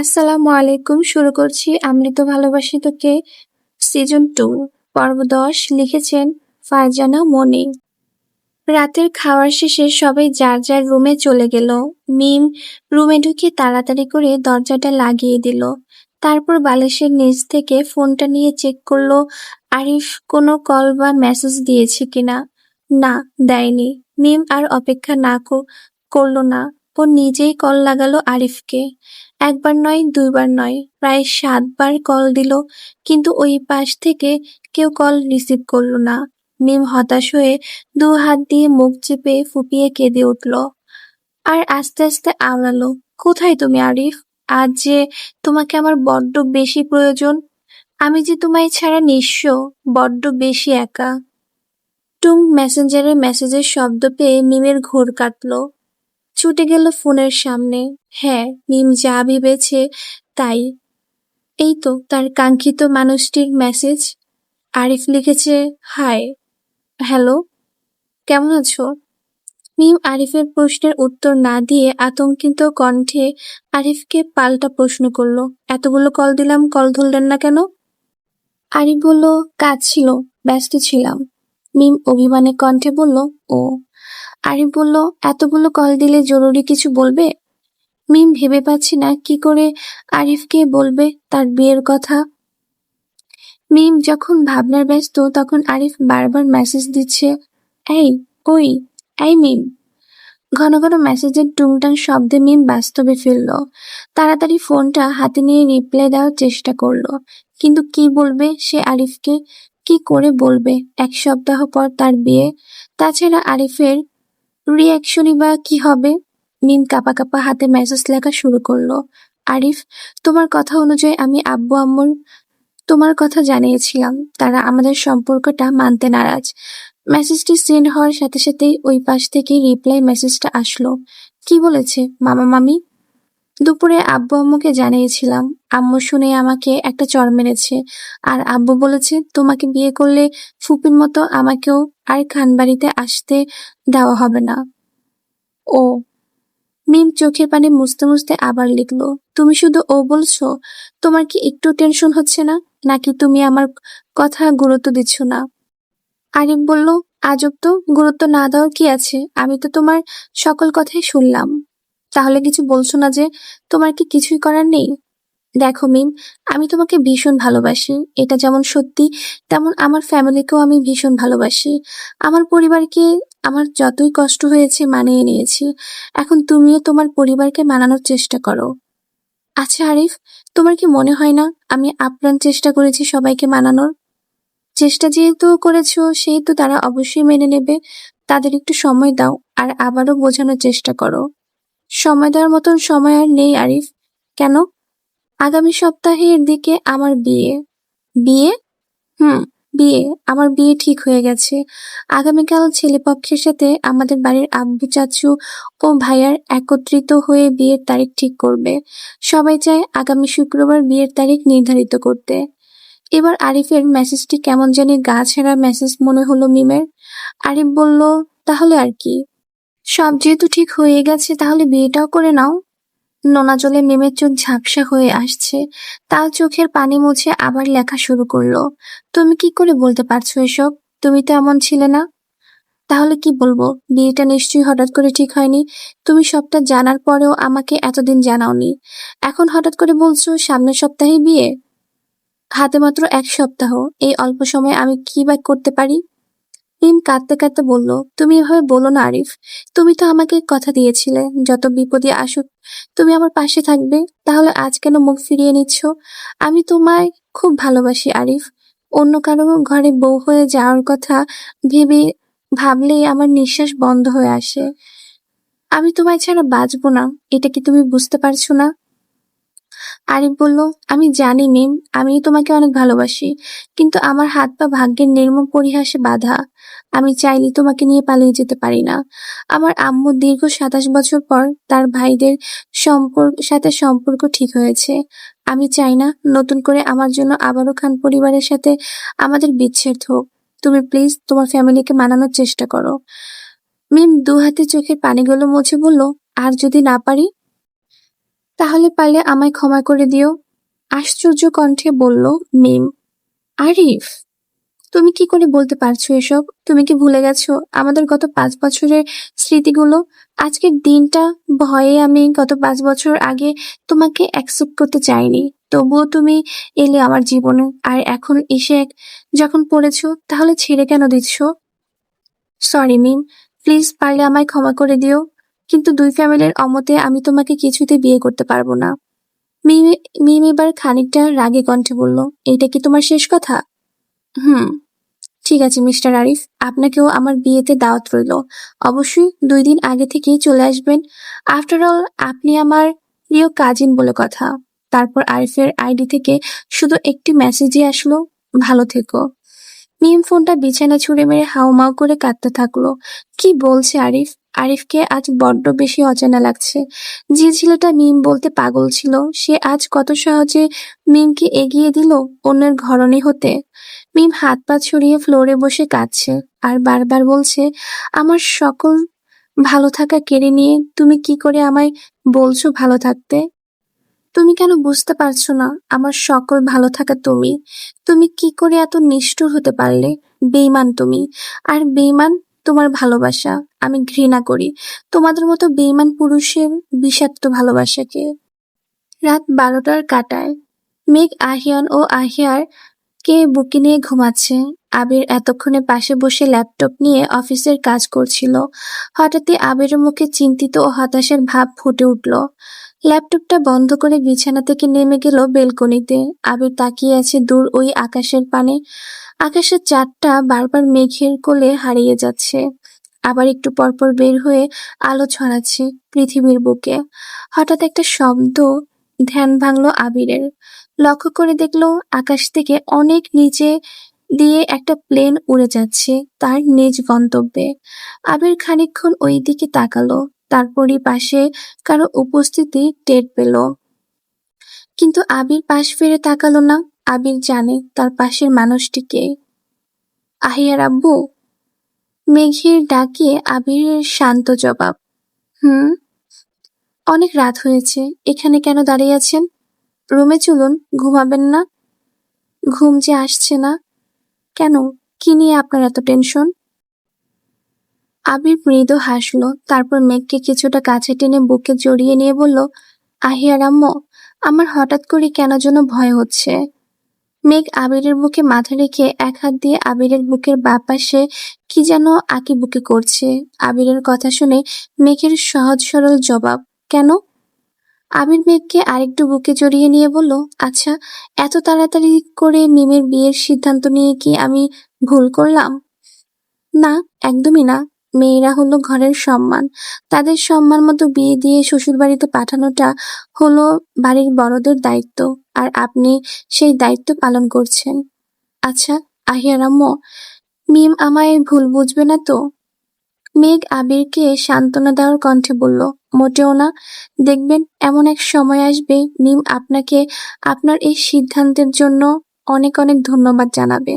আসসালামু আলাইকুম, শুরু করছি আমৃত ভালোবাসি তোকে। সিজন টু, পর্ব দশ, লিখেছেন ফারজানা মনি। রাতের খাওয়ার শেষে সবাই যার যার রুমে চলে গেল। মিম রুমে ঢুকে তাড়াতাড়ি করে দরজাটা লাগিয়ে দিল। তারপর বালিশের নিচ থেকে ফোনটা নিয়ে চেক করল, আরিফ কোনো কল বা মেসেজ দিয়েছে কিনা? না, দেয়নি। মিম আর অপেক্ষা না করল না। ও নিজেই কল লাগালো আরিফকে। একবার নয়, দুইবার নয়, প্রায় সাতবার কল দিল, কিন্তু ওই পাশ থেকে কেউ কল রিসিভ করল না। মিম হতাশ হয়ে দু হাত দিয়ে মুখ চেপে ফুপিয়ে কেঁদে উঠল। আর আস্তে আস্তে আওড়ালো, কোথায় তুমি আরিফ? আজ যে তোমাকে আমার বড্ড বেশি প্রয়োজন। আমি যে তোমায় ছাড়া নিঃস্ব, বড্ড বেশি একা। টুম মেসেঞ্জারের মেসেজের শব্দ পেয়ে মিমের ঘোর কাটলো। ছুটে গেল ফোনের সামনে। হ্যাঁ মিম যা ভেবেছে তাই। এই তো, তার কাঙ্ক্ষিত মানুষটির মেসেজ আরিফ লিখেছে হাই হ্যালো কেমন আছো? মিম আরিফের প্রশ্নের উত্তর না দিয়ে আতঙ্কিত কণ্ঠে আরিফকে পাল্টা প্রশ্ন করল, এতগুলো কল দিলাম কল ধরলেন না কেন? আরিফ বলল, কাজ ছিল, ব্যস্ত ছিলাম। মিম অভিমানে কণ্ঠে বলল, ও আরিফ বলল, এতগুলো কল দিলে জরুরি কিছু বলবে? মিম ভেবে পাচ্ছি না কি করে আরিফকে বলবে তার বিয়ের কথা। মিম যখন ভাবনার ব্যস্ত, তখন আরিফ বারবার মেসেজ দিচ্ছে, এই ওই এই মিম। ঘন ঘন মেসেজের টুংটাং শব্দে মিম বাস্তবে ফিরল তাড়াতাড়ি ফোনটা হাতে নিয়ে রিপ্লাই দেওয়ার চেষ্টা করল। কিন্তু কি বলবে সে আরিফকে? কি করে বলবে? এক সপ্তাহ পর তার বিয়ে। তাছাড়া আরিফের রিয়াকশনই বা কি হবে? মিম কাপা কাপা হাতে মেসেজ লেখা শুরু করল। আরিফ, তোমার কথা অনুযায়ী আমি আব্বু, আম্মুর তোমার কথা জানিয়েছিলাম। তারা আমাদের সম্পর্কটা মানতে নারাজ। মেসেজটি সেন্ড হওয়ার সাথে সাথেই ওই পাশ থেকে রিপ্লাই মেসেজটা আসলো। কি বলেছে? মামা, মামি? দুপুরে আব্বু আম্মুকে জানিয়েছিলাম, আম্মু শুনে আমাকে একটা চর মেরেছে। আর আব্বু বলেছে, তোমাকে বিয়ে করলে ফুপির মতো আমাকেও আর খানবাড়িতে আসতে দেওয়া হবে না। ও মিম চোখের পানি মুছতে মুছতে আবার লিখলো, তুমি শুধু ও বলছো? তোমার কি একটু টেনশন হচ্ছে না? নাকি তুমি আমার কথা গুরুত্ব দিচ্ছ না? আরিফ বলল, আজব তো, গুরুত্ব না দেওয়ার কি আছে? আমি তো তোমার সকল কথাই শুনলাম। তাহলে কিছু বলছো না যে তোমার কি কিছুই করার নেই? দেখো মিম, আমি তোমাকে ভীষণ ভালোবাসি। এটা যেমন সত্যি, তেমন আমার ফ্যামিলিকেও আমি ভীষণ ভালোবাসি। আমার পরিবারকে আমার যতই কষ্ট হয়েছে মানিয়ে নিয়েছি। এখন তুমিও তোমার পরিবারকে মানানোর চেষ্টা করো। আচ্ছা আরিফ, তোমার কি মনে হয় না আমি আপ্রাণ চেষ্টা করেছি সবাইকে মানানোর? চেষ্টা যেহেতু করেছ সেহেতু তারা অবশ্যই মেনে নেবে। তাদের একটু সময় দাও আর আবারও বোঝানোর চেষ্টা করো। সময় দেওয়ার মতন সময় আর নেই, আরিফ। কেন? আগামী সপ্তাহের দিকে আমার বিয়ে। বিয়ে? হুম, বিয়ে। আমার বিয়ে ঠিক হয়ে গেছে। আগামীকাল ছেলেপক্ষের সাথে আমাদের বাড়ির আব্বু, চাচু ও ভাইয়ার একত্রিত হয়ে বিয়ের তারিখ ঠিক করবে। সবাই চায় আগামী শুক্রবার বিয়ের তারিখ নির্ধারিত করতে। এবার আরিফের মেসেজটি কেমন জানি গা ছেঁড়া মেসেজ মনে হলো মিমের। আরিফ বলল, তাহলে আর কি? সব যেহেতু ঠিক হয়ে গেছে, তাহলে বিয়েটাও করে নাও। নোনা জলে মিমের চোখ ঝাপসা হয়ে আসছে। তার চোখের পানি মুছে আবার লেখা শুরু করল। তুমি কি করে বলতে পারছ এসব? তুমি তো এমন ছিলে না। তাহলে কি বলব? বিয়েটা নিশ্চয়ই হঠাৎ করে ঠিক হয়নি। তুমি সবটা জানার পরেও আমাকে এতদিন জানাওনি। এখন হঠাৎ করে বলছো সামনের সপ্তাহে বিয়ে? হাতে মাত্র এক সপ্তাহ। এই অল্প সময়ে আমি কি বা করতে পারি? মিম কাঁদতে কাঁদতে বলল, তুমি এভাবে বলো না, আরিফ। তুমি তো আমাকে কথা দিয়েছিলে, যত বিপদে আসুক। তুমি আমার পাশে থাকবে, তাহলে আজ কেন মুখ ফিরিয়ে নিচ্ছ? আমি তোমায় খুব ভালোবাসি, আরিফ। অন্য কারও ঘরে বউ হয়ে যাওয়ার কথা ভেবে ভাবলেই আমার নিঃশ্বাস বন্ধ হয়ে আসে। আমি তোমায় ছাড়া বাঁচবো না, এটা কি তুমি বুঝতে পারছ না? আরিফ বলল, আমি জানি, মিম আমি তোমাকে অনেক ভালোবাসি, কিন্তু আমার হাত পা ভাগ্যের নির্মম পরিহাসে বাধা। আমি চাইলে তোমাকে নিয়ে পালিয়ে যেতে পারি না। আমার আম্মু দীর্ঘ সাতাশ বছর পর তার ভাইদের সম্পর্ক, সাথে সম্পর্ক ঠিক হয়েছে। আমি চাই না নতুন করে আমার জন্য আবারও খান পরিবারের সাথে আমাদের বিচ্ছেদ হোক। তুমি প্লিজ তোমার ফ্যামিলিকে মানানোর চেষ্টা করো। মিম দু হাতে চোখের পানিগুলো মুছে বলল, আর যদি না পারি? তাহলে পারলে আমায় ক্ষমা করে দিও। আশ্চর্য কণ্ঠে বলল মিম, আরিফ। তুমি কি করে বলতে পারছ এসব? তুমি কি ভুলে গেছো আমাদের গত পাঁচ বছরের স্মৃতিগুলো? আজকের দিনটা ভয়ে আমি গত পাঁচ বছর আগে তোমাকে অ্যাকসেপ্ট করতে চাইনি। তবুও তুমি এলে আমার জীবনে। আর এখন এসে যখন পড়েছো, তাহলে ছেড়ে কেন দিচ্ছ? সরি মিম প্লিজ পারলে আমায় ক্ষমা করে দিও। কিন্তু দুই ফ্যামিলির অমতে আমি তোমাকে কিছুতে বিয়ে করতে পারব না। মিম এবার খানিকটা রাগে কণ্ঠে বলল, এইটা কি তোমার শেষ কথা? হুম, ঠিক আছে, মিস্টার আরিফ। আপনাকেও আমার বিয়েতে দাওয়াত রইল। অবশ্যই দুই দিন আগে থেকেই চলে আসবেন। আফটার অল আপনি আমার প্রিয় কাজিন বলে কথা। তারপর আরিফের আইডি থেকে শুধু একটি মেসেজই আসলো, ভালো থেকো। মিম ফোনটা বিছানা ছুঁড়ে মেরে হাউমাউ করে কাঁদতে থাকল। কি বলছে আরিফ? আরিফকে আজ বড্ড বেশি অচেনা লাগছে। যে ছেলেটা মিম বলতে পাগল ছিল, সে আজ কত সহজে মিমকে এগিয়ে দিল অন্যের ঘরণী হতে। মিম হাত পা ছড়িয়ে ফ্লোরে বসে কাঁদছে আর বারবার বলছে, আমার সকল ভালো থাকা কেড়ে নিয়ে তুমি কি করে আমায় বলছো ভালো থাকতে? তুমি কেন বুঝতে পারছ না আমার সকল ভালো থাকা তুমি? তুমি কি করে এত নিষ্ঠুর হতে পারলে? বেইমান তুমি। আর বেইমান তোমার ভালোবাসা। আমি ঘৃণা করি। তোমাদের মতো বেইমান পুরুষের বিষাক্ত ভালোবাসাকে। রাত বারোটার কাটায়। মেঘ আহিয়ান ও আহিয়ার কে বুকে নিয়ে ঘুমাচ্ছে? আবির এতক্ষণে পাশে বসে ল্যাপটপ নিয়ে অফিসের কাজ করছিল। হঠাৎই আবিরের মুখে চিন্তিত ও হতাশার ভাব ফুটে উঠল। ল্যাপটপটা বন্ধ করে বিছানা থেকে নেমে গেল বেলকনিতে। আবির তাকিয়ে আছে দূর ওই আকাশের পানে। আকাশের চারটা বারবার মেঘের কোলে হারিয়ে যাচ্ছে। আবার একটু পরপর বের হয়ে আলো ছড়াচ্ছে পৃথিবীর বুকে। হঠাৎ একটা শব্দ ধ্যান ভাঙলো আবিরের। লক্ষ্য করে দেখল আকাশ থেকে অনেক নিচে দিয়ে একটা প্লেন উড়ে যাচ্ছে তার নিজ গন্তব্যে। আবির খানিকক্ষণ ওই দিকে তাকালো, তারপরই পাশে কারও উপস্থিতি টের পেল। কিন্তু আবির পাশ ফিরে তাকালো না, আবির জানে তার পাশের মানুষটিকে আহিয়ার আব্বু? মেঘের ডাকে আবিরের শান্ত জবাব। হুম? অনেক রাত হয়েছে, এখানে কেন দাঁড়িয়ে আছেন? রুমে চলুন, ঘুমাবেন না। ঘুম যে আসছে না। কেন? কি নিয়ে আপনার এত টেনশন? আবির মৃদু হাসলো, তারপর মেঘকে কিছুটা কাছে টেনে বুকে জড়িয়ে নিয়ে বলল আহিয়ার আম্মু, আমার হঠাৎ করে কেন যেন ভয় হচ্ছে? মেঘ আবিরের বুকে মাথা রেখে এক হাত দিয়ে আবিরের বুকের বাঁ পাশে কি যেন আঁকি বুকে করছে। আবিরের কথা শুনে মেঘের সহজ সরল জবাব কেন? আবির মেঘকে আরেকটু বুকে জড়িয়ে নিয়ে বলল আচ্ছা এত তাড়াতাড়ি করে মিমের বিয়ের সিদ্ধান্ত নিয়ে কি আমি ভুল করলাম? না, একদমই না। মেয়েরা হলো ঘরের সম্মান। তাদের সম্মান মতো বিয়ে দিয়ে শ্বশুর বাড়িতে পাঠানোটা হলো বাড়ির বড়দের দায়িত্ব, আর আপনি সেই দায়িত্ব পালন করছেন। আচ্ছা আহিয়ার আম্মু, মিম আমায় ভুল বুঝবে না তো? মেঘ আবিরকে সান্ত্বনা দেওয়ার কণ্ঠে বলল মোটেও না। দেখবেন, এমন এক সময় আসবে মিম আপনাকে আপনার এই সিদ্ধান্তের জন্য অনেক অনেক ধন্যবাদ জানাবে।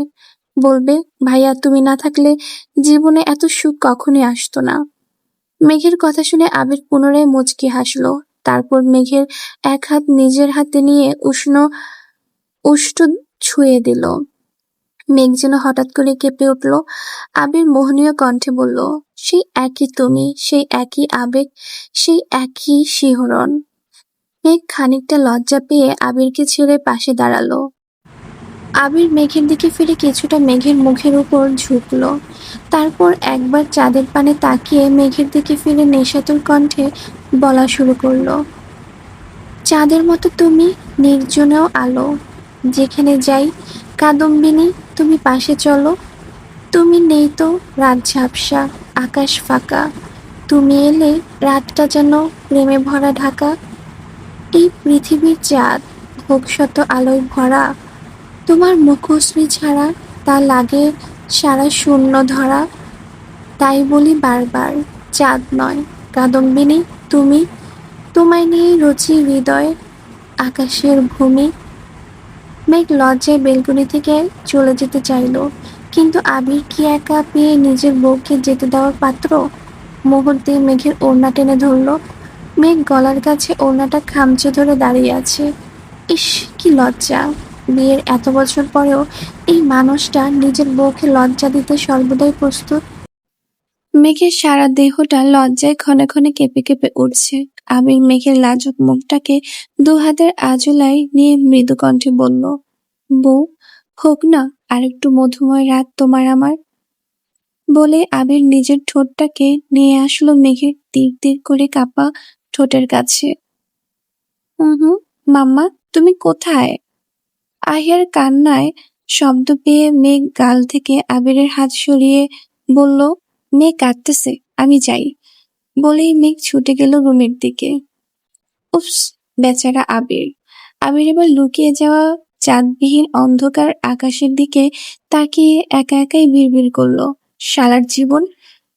বলবে, ভাইয়া, তুমি না থাকলে জীবনে এত সুখ কখনোই আসতো না। মেঘের কথা শুনে আবির পুনরায় মুচকি হাসলো। তারপর মেঘের এক হাত নিজের হাতে নিয়ে উষ্ণ, উষ্ঠ ছুঁয়ে দিল। মেঘ যেন হঠাৎ করে কেঁপে উঠল। আবির মোহনীয় কণ্ঠে বলল, সেই একই তুমি, সেই একই আবেগ, সেই একই শিহরণ। মেঘ খানিকটা লজ্জা পেয়ে আবিরকে ছেড়ে পাশে দাঁড়াল। আবির মেঘের দিকে ফিরে কিছুটা মেঘের মুখের উপর ঝুঁকলো। তারপর একবার চাঁদের পানে তাকিয়ে মেঘের দিকে ফিরে নেশাতুর কণ্ঠে বলা শুরু করল, চাঁদের মতো তুমি, নির্জনেও আলো। যেখানে যাই কাদম্বিনী, তুমি পাশে চলো। তুমি নেই তো রাত ঝাপসা, আকাশ ফাঁকা। তুমি এলে রাতটা যেন প্রেমে ভরা ঢাকা। এই পৃথিবীর চাঁদ হোক শত আলোয় ভরা। তোমার মুখশ্রী ছাড়া তা লাগে সারা শূন্য ধরা। তাই বলি বারবার, চাঁদ নয়। কাদম্বিনী, তুমি তোমায় নিয়ে রচি হৃদয় আকাশের ভূমি। মেঘ লজ্জায় বেলকুনি থেকে চলে যেতে চাইলো। কিন্তু আবির কি একা পেয়ে নিজের বউকে যেতে দেওয়ার পাত্র? মুহূর্তে মেঘের ওড়না টেনে ধরলো। মেঘ গলার কাছে ওড়নাটা খামচে ধরে দাঁড়িয়ে আছে। ইস, কি লজ্জা। বিয়ের এত বছর পরেও এই মানুষটা নিজের বউকে লজ্জা দিতে সর্বদাই প্রস্তুত। মেঘের সারা দেহটা লজ্জায় ক্ষণে ক্ষণে কেঁপে কেঁপে উঠছে। আবির মেঘের লাজুক মুখটাকে দু হাতের আজলায় নিয়ে মৃদু কণ্ঠে বলল, বউ, হোক না আর একটু মধুময় রাত তোমার আমার। বলে আবির নিজের ঠোঁটটাকে নিয়ে আসলো মেঘের তীর তীর করে কাপা ঠোঁটের কাছে। হুম মাম্মা, তুমি কোথায়? আহিয়ার কান্নায় শব্দ পেয়ে মেঘ গাল থেকে আবিরের হাত সরিয়ে বলল মেঘ কাঁদতেছে, আমি যাই। বলেই মেঘ ছুটে গেল রুমের দিকে। উফস, বেচারা আবির। আবির এবার লুকিয়ে যাওয়া চাঁদবিহীন অন্ধকার আকাশের দিকে তাকিয়ে একা একাই বিড়বিড় করল। শালার জীবন,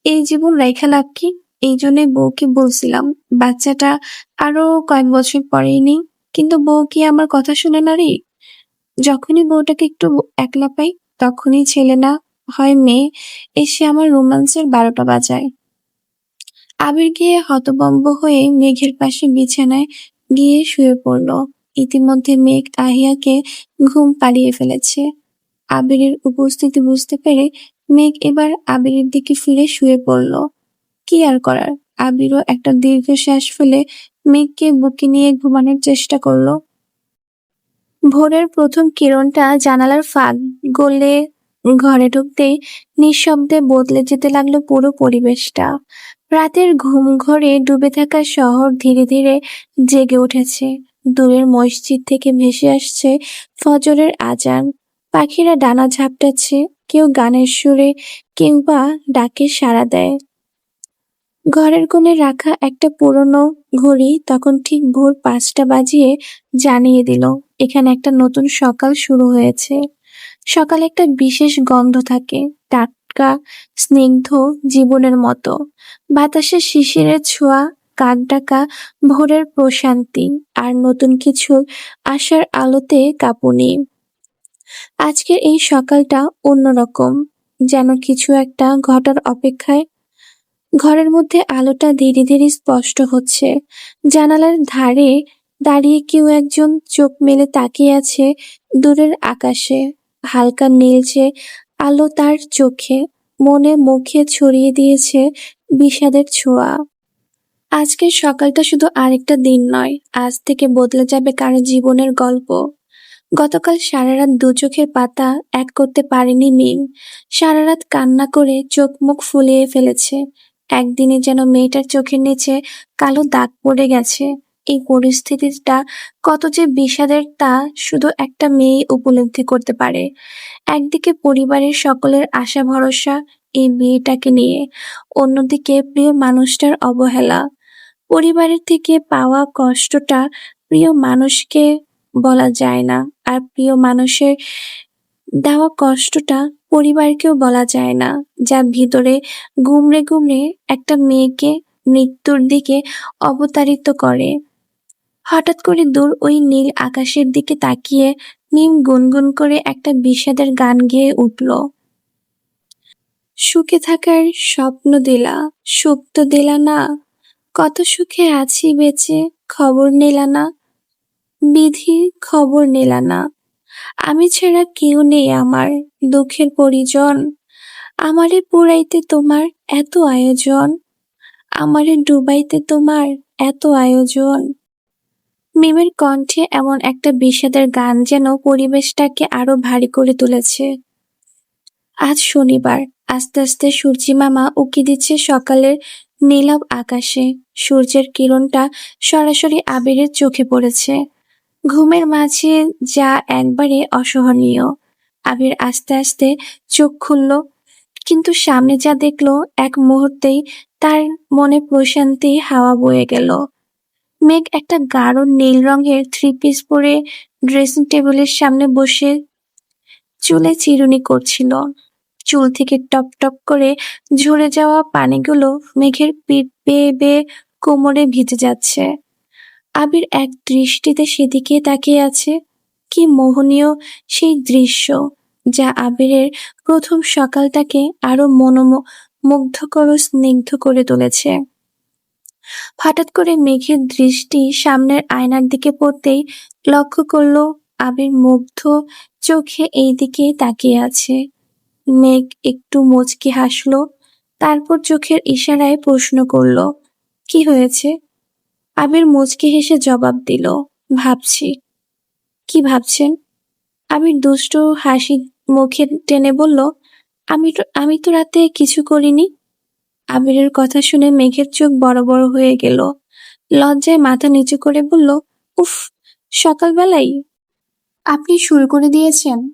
এই জীবন রেখা লাভ কি? এই জন্যে বউকে বলছিলাম, বাচ্চাটা আরও কয়েক বছর পরেই নেই, কিন্তু বউ কি আমার কথা শুনে না রে? যখনই বউটাকে একটু একলা পাই, তখনই ছেলে না হয় মেয়ে, এসে আমার রোমান্সের বারোটা বাজায়। আবির গিয়ে হতবম্ব হয়ে মেঘের পাশে বিছানায় গিয়ে শুয়ে পড়ল। ইতিমধ্যে মেঘ আহিয়াকে ঘুম পাড়িয়ে ফেলেছে। আবিরের উপস্থিতি বুঝতে পেরে মেঘ এবার আবিরের দিকে ফিরে শুয়ে পড়ল। কি আর করার? আবিরও একটা দীর্ঘশ্বাস ফেলে মেঘকে বুকে নিয়ে ঘুমানোর চেষ্টা করল। ভোরের প্রথম কিরণটা জানালার ফাঁক গলে ঘরে ঢুকতেই নিঃশব্দে বদলে যেতে লাগল পুরো পরিবেশটা। রাতের ঘুম ঘরে ডুবে থাকা শহর ধীরে ধীরে জেগে উঠেছে। দূরের মসজিদ থেকে ভেসে আসছে ফজরের আজান পাখিরা ডানা ঝাপটাচ্ছে, কেউ গানের সুরে, কিংবা ডাকে সাড়া দেয়। ঘরের কোণে রাখা একটা পুরনো ঘড়ি তখন ঠিক ভোর পাঁচটা বাজিয়ে জানিয়ে দিল, এখানে একটা নতুন সকাল শুরু হয়েছে। সকালে একটা বিশেষ গন্ধ থাকে টাটকা স্নিগ্ধ জীবনের মতো। বাতাসে শিশিরের ছোঁয়া, কাক ডাকা, ভোরের প্রশান্তি, আর নতুন কিছু আশার আলোতে কাঁপুনি। আজকের এই সকালটা অন্যরকম, যেন কিছু একটা ঘটার অপেক্ষায়। ঘরের মধ্যে আলোটা ধীরে ধীরে স্পষ্ট হচ্ছে। জানালার ধারে দাঁড়িয়ে কেউ একজন চোখ মেলে তাকিয়ে আছে দূরের আকাশে। হালকা নীলচে আলো তার চোখে, মনে মুখে ছড়িয়ে দিয়েছে বিষাদের ছোঁয়া। আজকের সকালটা শুধু আরেকটা দিন নয়, আজ থেকে বদলে যাবে কারও জীবনের গল্প। গতকাল সারা রাত দু চোখের পাতা এক করতে পারেনি মিম। সারা রাত কান্না করে চোখ মুখ ফুলিয়ে ফেলেছে। একদিনে যেন মেয়েটার চোখের নিচে কালো দাগ পড়ে গেছে। এই পরিস্থিতিটা কত যে বিষাদের তা শুধু একটা মেয়ে উপলব্ধি করতে পারে। একদিকে পরিবারের সকলের আশা ভরসা এই মেয়েটাকে নিয়ে, অন্যদিকে প্রিয় মানুষটার অবহেলা। পরিবারের থেকে পাওয়া কষ্টটা প্রিয় মানুষকে বলা যায় না, আর প্রিয় মানুষের দেওয়া কষ্টটা পরিবারকেও বলা যায় না, যা ভিতরে গুমড়ে গুমড়ে একটা মেয়েকে মৃত্যুর দিকে অবতারিত করে। হঠাৎ করে দূর ওই নীল আকাশের দিকে তাকিয়ে নিম গুনগুন করে একটা বিষাদের গান গেয়ে উঠল। সুখে থাকার স্বপ্ন দিলা সুখ তো দিলা না, কত সুখে আছি বেঁচে খবর নিলা না, বিধি খবর নিলা না। আমি ছাড়া কেউ নেই আমার দুঃখের পরিজন, আমারে পুরাইতে তোমার এত আয়োজন, আমারে ডুবাইতে তোমার এত আয়োজন। মিমের কণ্ঠে এমন একটা বিষাদের গান যেন পরিবেশটাকে আরও ভারী করে তুলেছে। আজ শনিবার, আস্তে আস্তে সূর্যি মামা উকি দিচ্ছে সকালের নীলাভ আকাশে। সূর্যের কিরণটা সরাসরি আবিরের চোখে পড়েছে। ঘুমের মাঝে যা একবারে অসহনীয়। আবির আস্তে আস্তে চোখ খুলল, কিন্তু সামনে যা দেখল, এক মুহূর্তেই তার মনে প্রশান্তি হাওয়া বয়ে গেল। মেঘ একটা গাঢ় নীল রঙের থ্রি পিস পরে ড্রেসিং টেবিলের সামনে বসে চুলে চিরুনি করছিল। চুল থেকে টপ টপ করে ঝরে যাওয়া পানিগুলো মেঘের পিঠ বেয়ে বেয়ে কোমরে ভিজে যাচ্ছে। আবির এক দৃষ্টিতে সেদিকে তাকিয়ে আছে। কি মোহনীয় সেই দৃশ্য যা আবিরের প্রথম সকালটাকে আরও মনোমুগ্ধকর স্নিগ্ধ করে তুলেছে। হঠাৎ করে মেঘের দৃষ্টি সামনের আয়নার দিকে পড়তেই লক্ষ্য করল আবির মুগ্ধ চোখে এই দিকে তাকিয়ে আছে। মেঘ একটু মুচকি হাসলো, তারপর চোখের ইশারায় প্রশ্ন করল, কি হয়েছে? আবির মুচকি হেসে জবাব দিল, ভাবছি। কি ভাবছেন? আবির দুষ্ট হাসি মুখে টেনে বলল, আমি তো আমি তো রাতে কিছু করিনি। আবিরের কথা শুনে মেঘের চোখ বড় বড় হয়ে গেল। লজ্জায় মাথা নিচু করে বলল, উফ, সকালবেলাই আপনি শুরু করে দিয়েছেন।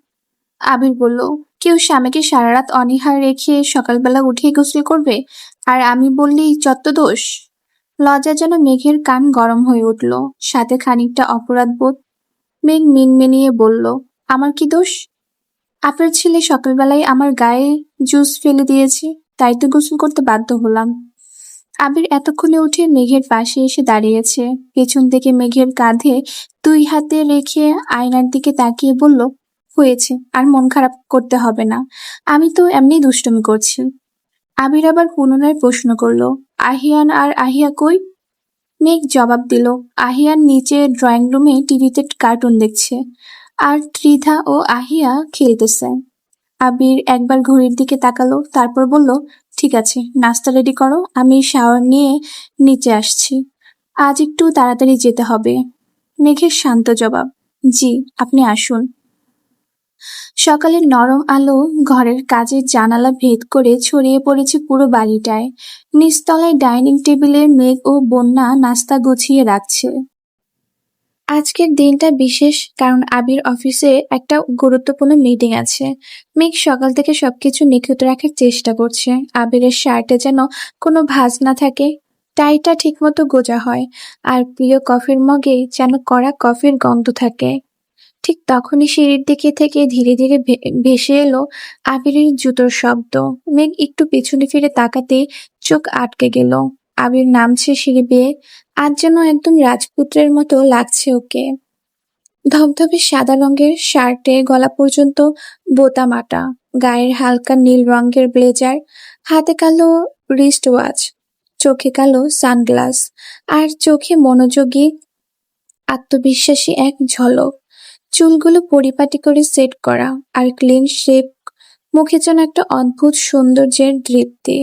আবির বলল, কেউ স্বামীকে সারা রাত অনীহার রেখে সকালবেলা উঠে গোসল করবে, আর আমি চত্ব দোষ। লজ্জা যেন মেঘের কান গরম হয়ে উঠল। সাথে খানিকটা অপরাধ বোধ মেঘ মিনমিনিয়ে বলল, আমার কি দোষ? আপনার ছেলে সকালবেলায় আমার গায়ে জুস ফেলে দিয়েছে। তাই তো গোসল করতে বাধ্য হলাম। আবির এতক্ষণে উঠে মেঘের পাশে এসে দাঁড়িয়েছে। পেছন থেকে মেঘের কাঁধে দুই হাতে রেখে আয়নার দিকে তাকিয়ে বলল, হয়েছে, আর মন খারাপ করতে হবে না। আমি তো এমনি দুষ্টুমি করছি। আবির আবার পুনরায় প্রশ্ন করল, আহিয়ান আর আহিয়া কই? মেঘ জবাব দিল, আহিয়ান নিচে ড্রয়িং রুমে টিভিতে কার্টুন দেখছে, আর ত্রিধা ও আহিয়া খেলতেছে। আবির একবার ঘড়ির দিকে তাকালো, তারপর বলল, ঠিক আছে, নাস্তা রেডি করো, আমি শাওয়ার নিয়ে নিচে আসছি। আজ একটু তাড়াতাড়ি যেতে হবে। মেঘের শান্ত জবাব, জি, আপনি আসুন। সকালের নরম আলো ঘরের কাজের জানালা ভেদ করে ছড়িয়ে পড়েছে পুরো বাড়িটায়। নিচতলায় ডাইনিং টেবিলে মেঘ ও বন্যা নাস্তা গুছিয়ে রাখছে। আজকের দিনটা বিশেষ কারণ আবির অফিসে একটা গুরুত্বপূর্ণ মিটিং আছে। মেঘ সকাল থেকে সবকিছু নিখুঁত রাখার চেষ্টা করছে। আবিরের শার্টে যেন কোনো ভাঁজ না থাকে, টাইটা ঠিকমতো গোজা হয়, আর প্রিয় কফির মগে যেন কড়া কফির গন্ধ থাকে। ঠিক তখনই সিঁড়ির দিকে থেকে ধীরে ধীরে ভেসে এলো আবিরের জুতোর শব্দ। মেঘ একটু পেছনে ফিরে তাকাতে চোখ আটকে গেল। আবির নামছে সিঁড়ি বেয়ে, আজ যেন একদম রাজপুত্রের মতো লাগছে ওকে। ধবধবে সাদা রঙের শার্টে গলা পর্যন্ত বোতাম আটা গায়ের হালকা নীল রঙের ব্লেজার, হাতে কালো রিস্ট ওয়াচ চোখে কালো সানগ্লাস আর চোখে মনোযোগী, আত্মবিশ্বাসী এক ঝলক। চুলগুলো পরিপাটি করে সেট করা আর ক্লিন শেপ মুখে যেন একটা অদ্ভুত সৌন্দর্যের দৃপ্তি।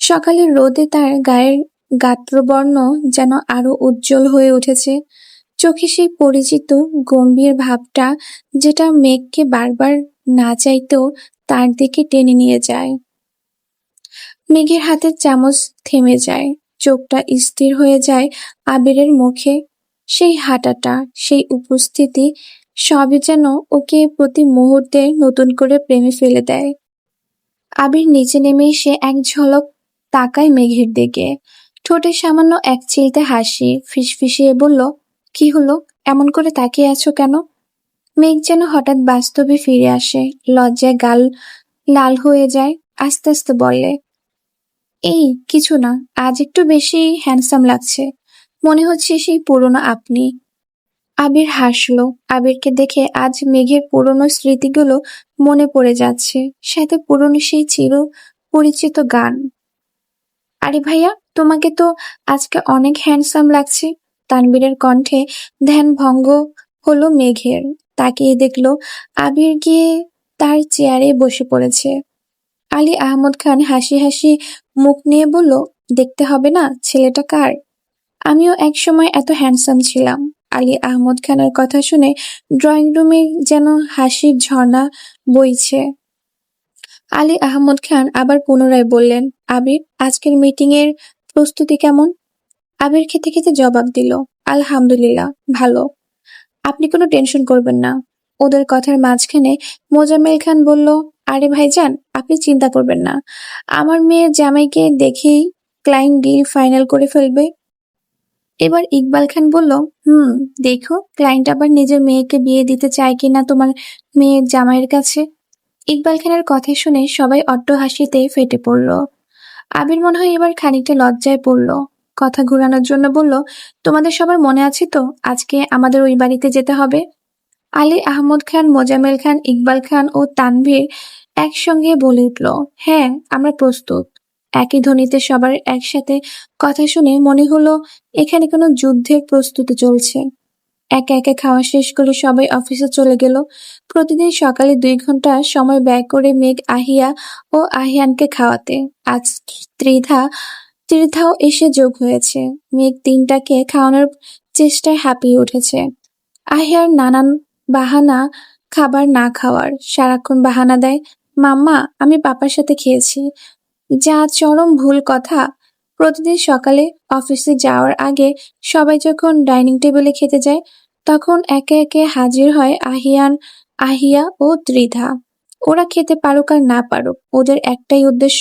সকালের রোদে তার গায়ের গাত্রবর্ণ যেন আরও উজ্জ্বল হয়ে উঠেছে। চোখে সেই পরিচিত গম্ভীর ভাবটা যেটা মেঘকে বারবার না চাইতেও তার দিকে টেনে নিয়ে যায়। মেঘের হাতের চামচ থেমে যায়, চোখটা স্থির হয়ে যায় আবিরের মুখে। সেই হাঁটাটা, সেই উপস্থিতি সবই যেন ওকে প্রতি মুহূর্তে নতুন করে প্রেমে ফেলে দেয়। আবির নিচে নেমে সে এক ঝলক তাকায় মেঘের দিকে। ঠোঁটে সামান্য এক চিলতে হাসি ফিসফিসিয়ে বলল, কি হলো? এমন করে তাকিয়ে আছো কেন? মেঘ যেন হঠাৎ বাস্তবে ফিরে আসে, লজ্জায় গাল লাল হয়ে যায়, আস্তে আস্তে বলে, এই, কিছু না, আজ একটু বেশি হ্যান্ডসাম লাগছে। মনে হচ্ছে সেই পুরনো আপনি। আবির হাসলো, আবিরকে দেখে আজ মেঘের পুরনো স্মৃতিগুলো মনে পড়ে যাচ্ছে, সাথে পুরনো সেই চির পরিচিত গান। আরে ভাইয়া, তোমাকে তো আজকে অনেক হ্যান্ডসাম লাগছে। তানবীরের কণ্ঠে ধ্যান ভঙ্গ হলো মেঘের। তাকিয়ে দেখল আবির গিয়ে তার চেয়ারে বসে পড়েছে। আলী আহমদ খান হাসি হাসি মুখ নিয়ে বলল, দেখতে হবে না, ছেলেটা কার? আমিও এক সময় এত হ্যান্ডসাম ছিলাম। আলী আহমদ খানের কথা শুনে ড্রয়িং রুমে যেন হাসির ঝর্ণা বইছে। আলী আহমদ খান আবার পুনরায় বললেন, আবির, আজকের মিটিং এর প্রস্তুতি কেমন? আবির খেতে খেতে জবাব দিল, আলহামদুলিল্লাহ, ভালো। আপনি কোনো টেনশন করবেন না। ওদের কথার মাঝখানে মোজাম্মেল খান বলল, আরে ভাইজান, আপনি চিন্তা করবেন না। আমার মেয়ের জামাইকে দেখেই ক্লায়েন্ট ডিল ফাইনাল করে ফেলবে? এবার ইকবাল খান বলল, হুম, দেখো, ক্লায়েন্ট আবার নিজের মেয়েকে বিয়ে দিতে চায় কিনা তোমার মেয়ের জামাইয়ের কাছে? ইকবাল খানের কথা শুনে সবাই অট্ট হাসিতে ফেটে পড়ল। আবির মনে হয় এবার খানিকটা লজ্জায় পড়ল। কথা ঘুরানোর জন্য বলল, তোমাদের সবার মনে আছে তো? আজকে আমাদের ওই বাড়িতে যেতে হবে? আলী আহমদ খান মোজামেল খান, ইকবাল খান ও তানভীর একসঙ্গে বলে উঠল হ্যাঁ আমরা প্রস্তুত। একই ধ্বনিতে সবার একসাথে কথা শুনে মনে হলো, এখানে কোনো যুদ্ধের প্রস্তুতি চলছে। একে একে খাওয়া শেষ করে সবাই অফিসে চলে গেল। প্রতিদিন সকালে দুই ঘণ্টা সময় ব্যয় করে মেঘ, আহিয়া ও আহিয়ানকে খাওয়াতে। আজ ত্রিধা, ত্রিধাও এসে যোগ হয়েছে। মেঘ তিনটাকে খাওয়ানোর চেষ্টায় হাঁপিয়ে উঠেছে। আহিয়ার নানান বাহানা খাবার না খাওয়ার সারাক্ষণ বাহানা দেয়, মাম্মা, আমি পাপার সাথে খেয়েছি। যা চরম ভুল কথা প্রতিদিন সকালে অফিসে যাওয়ার আগে সবাই যখন ডাইনিং টেবিলে খেতে যায়, তখন একে একে হাজির হয় আহিয়ান, আহিয়া ও ত্রিধা। ওরা খেতে পারুক আর না পারুক, ওদের একটাই উদ্দেশ্য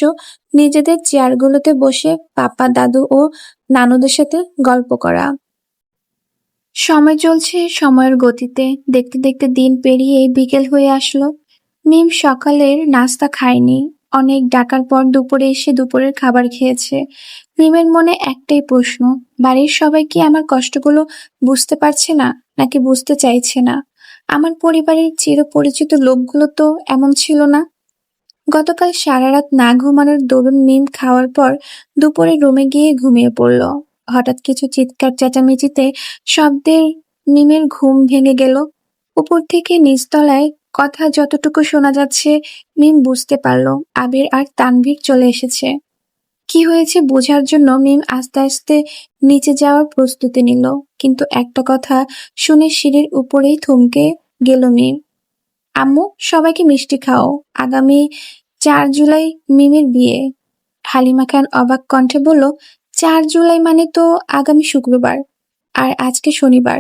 নিজেদের চেয়ারগুলোতে বসে পাপা, দাদু ও নানুদের সাথে গল্প করা। সময় চলছে, সময়ের গতিতে দেখতে দেখতে দিন পেরিয়ে বিকেল হয়ে আসলো। মিম সকালের নাস্তা খায়নি। অনেক ডাকার পর দুপুরে এসে দুপুরের খাবার খেয়েছে। মিমের মনে একটাই প্রশ্ন, বাড়ির সবাই কি আমার কষ্টগুলো বুঝতে পারছে না, নাকি বুঝতে চাইছে না? আমার পরিবারের চিরপরিচিত লোকগুলো তো এমন ছিল না। গতকাল সারা রাত না ঘুমানোর দরুন মিম খাওয়ার পর দুপুরে রুমে গিয়ে ঘুমিয়ে পড়ল। হঠাৎ কিছু চিৎকার চেঁচামেচিতে শব্দের নিমের ঘুম ভেঙে গেল। উপর থেকে নিচতলায় কথা যতটুকু শোনা যাচ্ছে, মিম বুঝতে পারল। আবির আর তানভীর চলে এসেছে। কি হয়েছে বোঝার জন্য মিম আস্তে আস্তে নিচে যাওয়ার প্রস্তুতি নিল। কিন্তু একটা কথা শুনে সিঁড়ির উপরেই থমকে গেল মিম। আম্মু, সবাইকে মিষ্টি খাও। আগামী চার জুলাই মিমের বিয়ে। হালিমা খান অবাক কণ্ঠে বলল, চার জুলাই মানে তো আগামী শুক্রবার। আর আজকে শনিবার।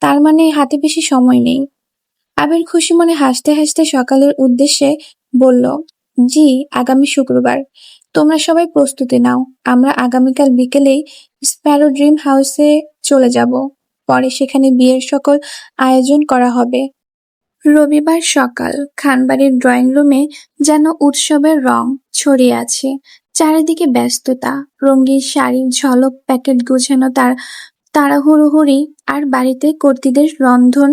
তার মানে হাতে বেশি সময় নেই। আবির খুশি মনে হাসতে হাসতে সকালের উদ্দেশ্যে বলল, জি, আগামী শুক্রবার। তোমরা সবাই প্রস্তুতি নাও। আমরা আগামীকাল বিকেলেই স্প্যারো ড্রিম হাউসে চলে যাব। পরে সেখানে বিয়ের সকল আয়োজন করা হবে। রবিবার সকাল খানবাড়ির ড্রয়িং রুমে যেন উৎসবের রং ছড়িয়ে আছে। চারিদিকে ব্যস্ততা। রঙিন শাড়ির ঝলক, প্যাকেট গুছানো তার তাড়াহুড়োহুড়ি আর বাড়িতে কর্তীদের রন্ধন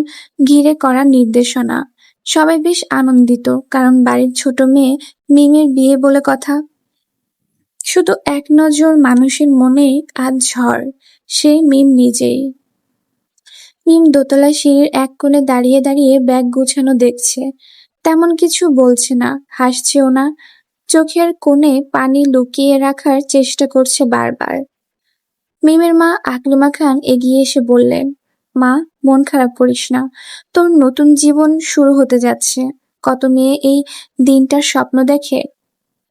ঘিরে করা নির্দেশনা। সবাই বেশ আনন্দিত, কারণ বাড়ির ছোট মেয়ে মিমের বিয়ে বলে কথা। শুধু এক নজর মানুষের মনে আজ ঝড়, সে মিম নিজেই। মিম দোতলা সিঁড়ির এক কোণে দাঁড়িয়ে দাঁড়িয়ে ব্যাগ গুছানো দেখছে। তেমন কিছু বলছে না, হাসছেও না। চোখের কোণে পানি লুকিয়ে রাখার চেষ্টা করছে বারবার। মিমের মা আকলিমা খান এগিয়ে এসে বললেন, মা, মন খারাপ করিস না। তোর নতুন জীবন শুরু হতে যাচ্ছে। কত মেয়ে এই দিনটার স্বপ্ন দেখে?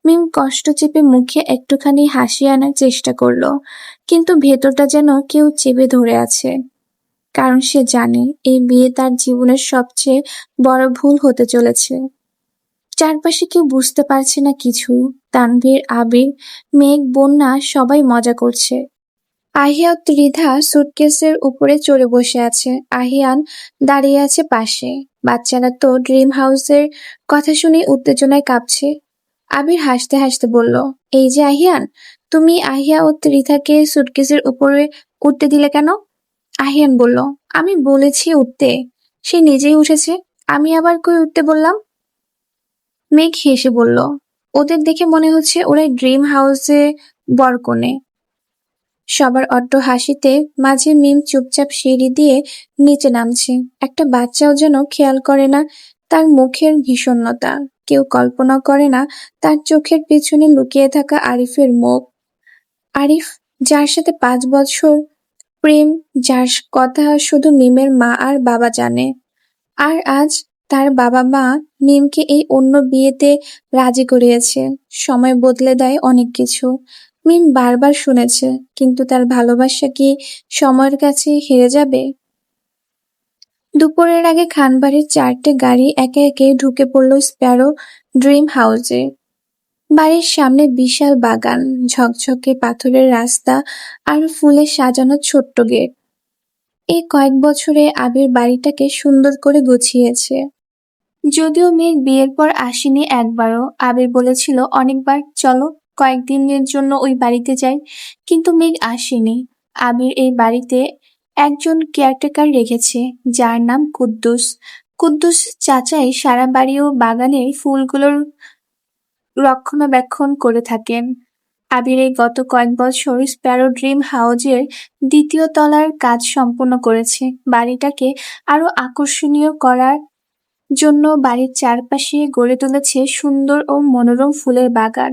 মিম কষ্ট চেপে মুখে একটুখানি হাসি আনার চেষ্টা করল, কিন্তু ভেতরটা যেন কেউ চেপে ধরে আছে। কারণ সে জানে এই বিয়ে তার জীবনের সবচেয়ে বড় ভুল হতে চলেছে। চারপাশে কেউ বুঝতে পারছে না কিছু। তানভীর, আবির, মেঘ, বন্যা সবাই মজা করছে। আহিয়া ত্রিধা সুটকেসের উপরে চড়ে বসে আছে। আহিয়ান দাঁড়িয়ে আছে পাশে। বাচ্চারা তো ড্রিম হাউসের কথা শুনে উত্তেজনায় কাঁপছে। আবির হাসতে হাসতে বলল, এই যে আহিয়ান, তুমি আহিয়া ও ত্রিধাকে সুটকেসের উপরে উঠতে দিলে কেন? আহিয়ান বলল, আমি বলেছি উঠতে। সে নিজেই উঠেছে। আমি আবার কই উঠতে বললাম? মেঘ হেসে বলল, ওদের দেখে মনে হচ্ছে ওরা ড্রিম হাউসে বরকনে সবার অড্ড হাসিতে মাঝে মিম চুপচাপ সিঁড়ি দিয়ে নিচে নামছে। একটা বাচ্চাও যেন খেয়াল করে না তার মুখের ভীষণতা কেউ কল্পনা করে না তার চোখের পেছনে লুকিয়ে থাকা আরিফের মুখ। আরিফ, যার সাথে পাঁচ বছর প্রেম, যার কথা শুধু মিমের মা আর বাবা জানে। আর আজ তার বাবা মা মিমকে এই অন্য বিয়েতে রাজি করিয়েছে। সময় বদলে দেয় অনেক কিছু। মিম বারবার শুনেছে, কিন্তু তার ভালোবাসা কি সময়ের কাছে হেরে যাবে? দুপুরের আগে খানবাড়ির চারটে গাড়ি একে একে ঢুকে পড়ল স্প্যারো ড্রিম হাউসে। বাড়ির সামনে বিশাল বাগান, ঝকঝকে পাথরের রাস্তা আর ফুলে সাজানো ছোট্ট গেট। এই কয়েক বছরে আবির বাড়িটাকে সুন্দর করে গুছিয়েছে। যদিও মেঘ বিয়ের পর আসেনি একবারও, আবির বলেছিল অনেকবার, চলো কয়েকদিনের জন্য ওই বাড়িতে যাই, কিন্তু মেঘ আসেনি। আবির এই বাড়িতে একজন কেয়ারটেকার রেখেছে, যার নাম কুদ্দুস। কুদ্দুস চাচাই সারা বাড়ি ও বাগানের ফুলগুলোর রক্ষণাবেক্ষণ করে থাকেন। আবির এই গত কয়েক বছর স্প্যারো ড্রিম হাউজের দ্বিতীয় তলার কাজ সম্পূর্ণ করেছে। বাড়িটাকে আরও আকর্ষণীয় করার জন্য বাড়ির চারপাশে গড়ে তুলেছে সুন্দর ও মনোরম ফুলের বাগান।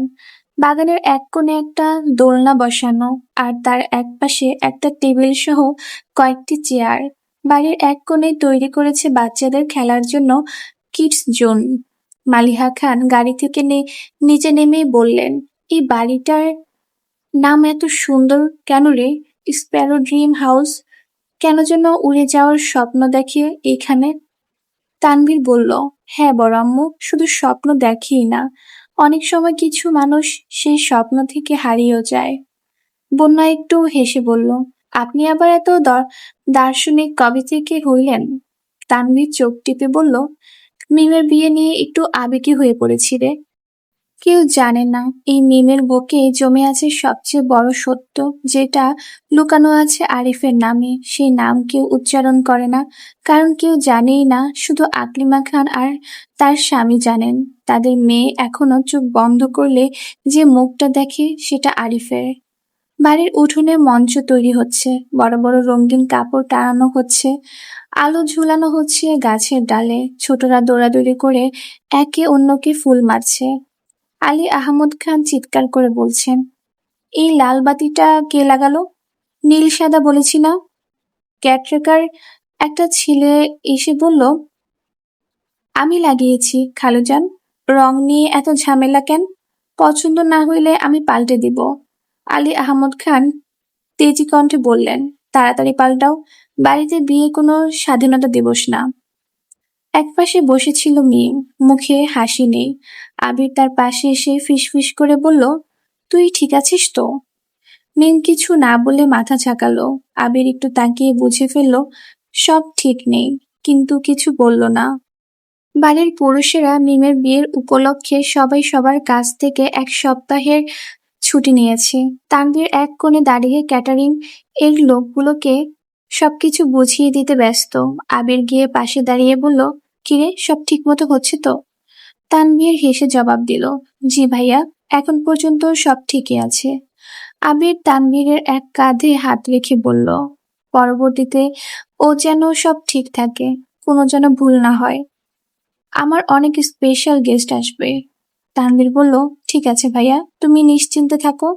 বাগানের এক কোণে একটা দোলনা বসানো আর তার একপাশে একটা টেবিল সহ কয়েকটি চেয়ার। বাড়ির এক কোণে তৈরি করেছে বাচ্চাদের খেলার জন্য কিডস জোন। মালিহা খান গাড়ি থেকে নিচে নেমেই বললেন, এই বাড়িটার নাম এত সুন্দর কেন রে? Sparrow dream house? কেন যেন উড়ে যাওয়ার স্বপ্ন দেখে এখানে? তানভীর বলল হ্যাঁ বড় আম্মু, শুধু স্বপ্ন দেখেই না। অনেক সময় কিছু মানুষ সেই স্বপ্ন থেকে হারিয়েও যায়। বন্যা একটু হেসে বলল, আপনি আবার এত দার্শনিক কবি থেকে হইলেন? তানভীর চোখ টিপে বলল, মিমের বিয়ে নিয়ে একটু আবেগী হয়ে পড়েছি রে। কেউ জানে না। এই মিমের বুকে জমে আছে সবচেয়ে বড় সত্য, যেটা লুকানো আছে আরিফের নামে। সেই নাম কেউ উচ্চারণ করে না, কারণ কেউ জানেই না, শুধু আকলিমা খান আর তার স্বামী জানেন। তাদের মেয়ে এখনও চোখ বন্ধ করলে যে মুখটা দেখে, সেটা আরিফের। বাড়ির উঠোনে মঞ্চ তৈরি হচ্ছে, বড় বড় রঙিন কাপড় টানানো হচ্ছে, আলো ঝুলানো হচ্ছে গাছের ডালে। ছোটরা দৌড়াদৌড়ি করে একে অন্যকে ফুল মারছে। আলী আহমদ খান চিৎকার করে বলছেন, এই লাল বাতিটা কে লাগালো? নীল সাদা বলেছি না? ক্যাটরেকার একটা ছেলে এসে বলল, আমি লাগিয়েছি, খালুজান। রং নিয়ে এত ঝামেলা কেন? পছন্দ না হইলে আমি পাল্টে দিব। আলী আহমদ খান তেজি কণ্ঠে বললেন, তাড়াতাড়ি পাল্টাও। বাড়িতে বিয়ে কোনো স্বাধীনতা দিবস না। একপাশে বসেছিল মেয়ে, মুখে হাসি নেই। আবির তার পাশে এসে ফিসফিস করে বলল, তুই ঠিক আছিস তো? মিম কিছু না বলে মাথা ঝাঁকালো। আবির একটু তাকিয়ে বুঝে ফেলল, সব ঠিক নেই, কিন্তু কিছু বলল না। বাড়ির পুরুষেরা মিমের বিয়ের উপলক্ষে সবাই সবার কাছ থেকে এক সপ্তাহের ছুটি নিয়েছে। তানভীর এক কোণে দাঁড়িয়ে ক্যাটারিং এর লোকগুলোকে সবকিছু বুঝিয়ে দিতে ব্যস্ত। আবির গিয়ে পাশে দাঁড়িয়ে বলল, কিরে, সব ঠিকমতো হচ্ছে তো? তানভীর হেসে জবাব দিল, জি ভাইয়া, এখন পর্যন্ত সব ঠিকই আছে। আবির তানভীরের এক কাঁধে হাত রেখে বলল, পরবর্তীতে ও যেন সব ঠিক থাকে, কোনো যেন ভুল না হয়। আমার অনেক স্পেশাল গেস্ট আসবে। তানভীর বলল, ঠিক আছে ভাইয়া, তুমি নিশ্চিন্তে থাকো।